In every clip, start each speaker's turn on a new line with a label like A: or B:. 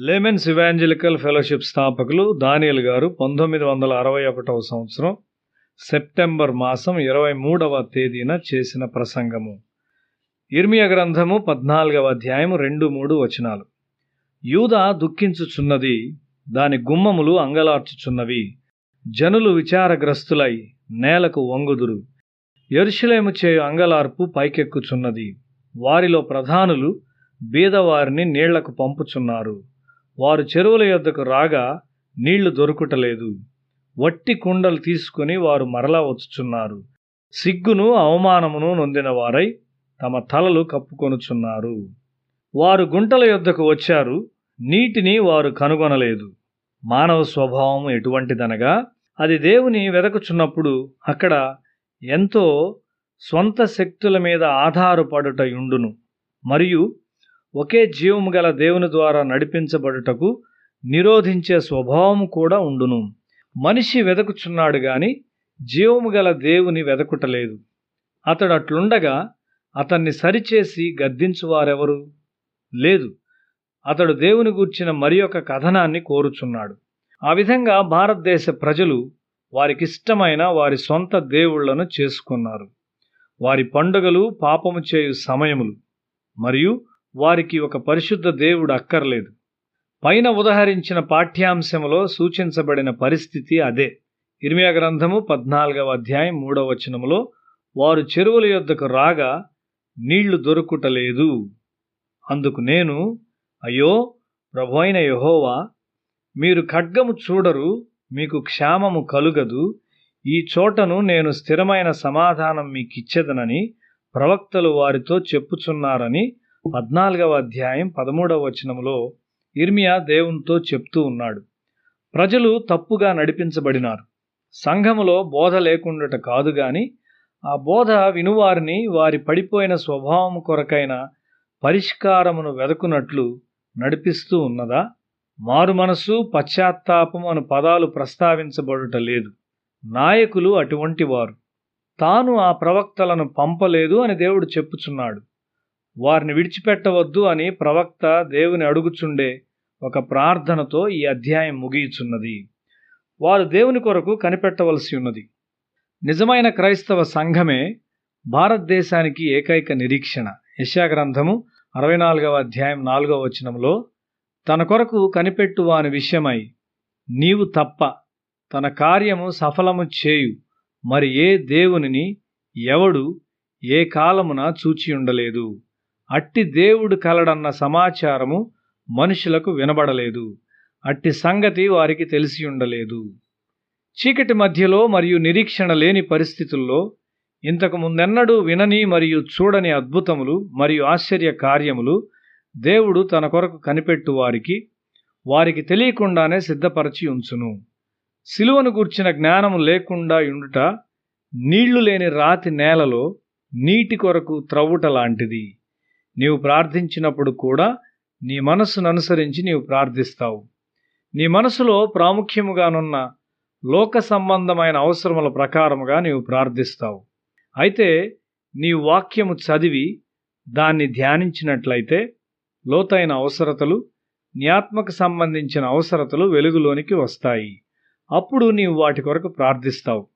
A: Laymen's evangelical fellowship స్థాపకులు దానియల్ గారు పంతొమ్మిది వందల అరవై ఒకటవ సంవత్సరం సెప్టెంబర్ మాసం ఇరవై మూడవ తేదీన చేసిన ప్రసంగము. ఇర్మియ గ్రంథము పద్నాలుగవ అధ్యాయం రెండు మూడు వచనాలు. యూద దుఃఖించుచున్నది దాని గుమ్మములు అంగలార్చుచున్నవి. జనులు విచారగ్రస్తులై నేలకు వంగుదురు. ఎరుషులేము చేయు అంగలార్పు పైకెక్కుచున్నది. వారిలో ప్రధానులు బీదవారిని నీళ్ళకు పంపుచున్నారు. వారు చెరువుల యొద్దకు రాగా నీళ్ళు దొరుకుటలేదు. వట్టి కుండలు తీసుకుని వారు మరలా వచ్చుచున్నారు. సిగ్గును అవమానమును నొందిన వారై తమ తలలు కప్పుకొనుచున్నారు. వారు గుంటల యొద్దకు వచ్చారు. నీటిని వారు కనుగొనలేదు. మానవ స్వభావం ఎటువంటిదనగా అది దేవుని వెదకుచున్నప్పుడు అక్కడ ఎంతో స్వంత శక్తుల మీద ఆధారపడుటయుండును. మరియు ఒకే జీవము గల దేవుని ద్వారా నడిపించబడుటకు నిరోధించే స్వభావం కూడా ఉండును. మనిషి వెదకుచున్నాడు గాని జీవము గల దేవుని వెదకుటలేదు. అతడు అట్లుండగా అతన్ని సరిచేసి గద్దించువారెవరు? లేదు. అతడు దేవుని గూర్చిన మరి ఒక కథనాన్ని కోరుచున్నాడు. ఆ విధంగా భారతదేశ ప్రజలు వారికిష్టమైన వారి సొంత దేవుళ్ళను చేసుకున్నారు. వారి పండుగలు పాపము చేయు సమయములు మరియు వారికి ఒక పరిశుద్ధ దేవుడు అక్కర్లేదు. పైన ఉదహరించిన పాఠ్యాంశములో సూచించబడిన పరిస్థితి అదే. ఇర్మియా గ్రంథము పద్నాలుగవ అధ్యాయం మూడవ వచనములో వారు చెరువుల యొద్దకు రాగా నీళ్ళు దొరుకుటలేదు. అందుకు నేను అయ్యో ప్రభు అయిన యహోవా మీరు ఖడ్గము చూడరు మీకు క్షేమము కలుగదు ఈ చోటను నేను స్థిరమైన సమాధానం మీకిచ్చేదనని ప్రవక్తలు వారితో చెప్పుచున్నారని పద్నాలుగవ అధ్యాయం పదమూడవ వచనములో ఇర్మియా దేవునితో చెప్తూ ఉన్నాడు. ప్రజలు తప్పుగా నడిపించబడినారు. సంఘములో బోధ లేకుండట కాదు గాని ఆ బోధ వినువారిని వారి పడిపోయిన స్వభావం కొరకైన పరిష్కారమును వెదకునట్లు నడిపిస్తూ ఉన్నదా? మారు మనసు పశ్చాత్తాపం అను పదాలు ప్రస్తావించబడుట లేదు. నాయకులు అటువంటి వారు. తాను ఆ ప్రవక్తలను పంపలేదు అని దేవుడు చెప్పుచున్నాడు. వారిని విడిచిపెట్టవద్దు అని ప్రవక్త దేవుని అడుగుచుండే ఒక ప్రార్థనతో ఈ అధ్యాయం ముగియుచున్నది. వారు దేవుని కొరకు కనిపెట్టవలసి ఉన్నది. నిజమైన క్రైస్తవ సంఘమే భారతదేశానికి ఏకైక నిరీక్షణ. యశాగ్రంథము అరవై నాలుగవ అధ్యాయం నాలుగవ వచనంలో తన కొరకు కనిపెట్టు వాని విషయమై నీవు తప్ప తన కార్యము సఫలము చేయు మరి ఏ దేవునిని ఎవడు ఏ కాలమున చూచి ఉండలేదు అట్టి దేవుడు కలడన్న సమాచారము మనుషులకు వినబడలేదు. అట్టి సంగతి వారికి తెలిసి ఉండలేదు. చీకటి మధ్యలో మరియు నిరీక్షణ లేని పరిస్థితుల్లో ఇంతకు ముందెన్నడూ వినని మరియు చూడని అద్భుతములు మరియు ఆశ్చర్య కార్యములు దేవుడు తన కొరకు కనిపెట్టు వారికి వారికి తెలియకుండానే సిద్ధపరచి ఉంచును. సిలువను గూర్చిన జ్ఞానము లేకుండా ఉండుట నీళ్ళు లేని రాతి నేలలో నీటి కొరకు త్రవ్వుట లాంటిది. నీవు ప్రార్థించినప్పుడు కూడా నీ మనస్సును అనుసరించి నీవు ప్రార్థిస్తావు. నీ మనసులో ప్రాముఖ్యముగానున్న లోక సంబంధమైన అవసరముల ప్రకారముగా నీవు ప్రార్థిస్తావు. అయితే నీ వాక్యము చదివి దాన్ని ధ్యానించినట్లయితే లోతైన అవసరతలు జ్ఞాత్మకు సంబంధించిన అవసరతలు వెలుగులోనికి వస్తాయి. అప్పుడు నీవు వాటి కొరకు ప్రార్థిస్తావు.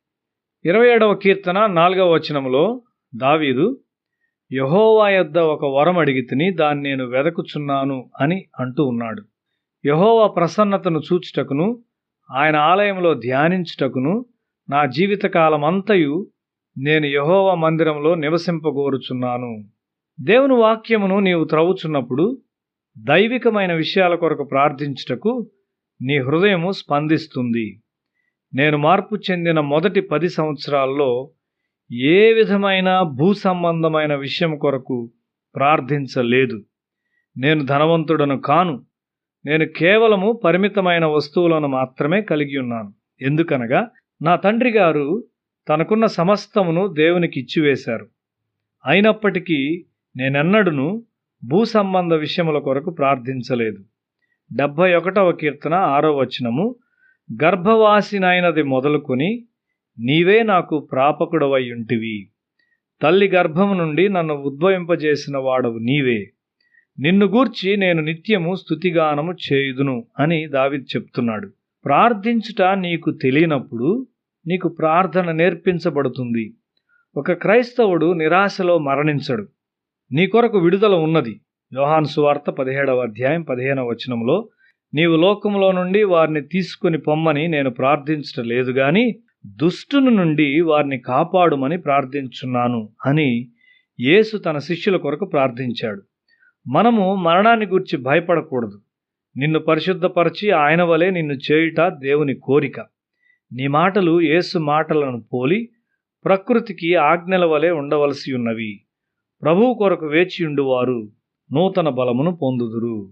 A: ఇరవై ఏడవ కీర్తన నాలుగవ వచనములో దావీదు యహోవా యొద్ద ఒక వరం అడిగితిని దాన్ని నేను వెదకుచున్నాను అని అంటూ ఉన్నాడు. యహోవా ప్రసన్నతను చూచుటకును ఆయన ఆలయంలో ధ్యానించుటకును నా జీవితకాలమంతయు నేను యహోవా మందిరంలో నివసింపగోరుచున్నాను. దేవుని వాక్యమును నీవు త్రవ్వుచున్నప్పుడు దైవికమైన విషయాల కొరకు ప్రార్థించుటకు నీ హృదయము స్పందిస్తుంది. నేను మార్పు చెందిన మొదటి పది సంవత్సరాల్లో ఏ విధమైన భూ సంబంధమైన విషయం కొరకు ప్రార్థించలేదు. నేను ధనవంతుడను కాను నేను కేవలము పరిమితమైన వస్తువులను మాత్రమే కలిగి ఉన్నాను. ఎందుకనగా నా తండ్రి గారు తనకున్న సమస్తమును దేవునికి ఇచ్చివేశారు. అయినప్పటికీ నేనెన్నడును భూ సంబంధ విషయముల కొరకు ప్రార్థించలేదు. డెబ్భై ఒకటవ కీర్తన ఆరో వచనము గర్భవాసినైనది మొదలుకొని నీవే నాకు ప్రాపకుడవై ఉంటివి తల్లి గర్భము నుండి నన్ను ఉద్భవింపజేసిన వాడవు నీవే. నిన్ను గూర్చి నేను నిత్యము స్తుతిగానము చేయుదును అని దావిద్ చెప్తున్నాడు. ప్రార్థించుట నీకు తెలియనప్పుడు నీకు ప్రార్థన నేర్పించబడుతుంది. ఒక క్రైస్తవుడు నిరాశలో మరణించడు. నీ కొరకు విడుదల ఉన్నది. యోహాన్ సువార్త పదిహేడవ అధ్యాయం పదిహేనవ వచనంలో నీవు లోకంలో నుండి వారిని తీసుకుని పొమ్మని నేను ప్రార్థించటం లేదు గాని దుష్టుని నుండి వారిని కాపాడుమని ప్రార్థించున్నాను అని యేసు తన శిష్యుల కొరకు ప్రార్థించాడు. మనము మరణాన్ని గురించి భయపడకూడదు. నిన్ను పరిశుద్ధపరిచి ఆయన వలె నిన్ను చేయుట దేవుని కోరిక. నీ మాటలు యేసు మాటలను పోలి ప్రకృతికి ఆజ్ఞల వలె ఉండవలసి ఉన్నవి. ప్రభువు కొరకు వేచియుండువారు నూతన బలమును పొందుదురు.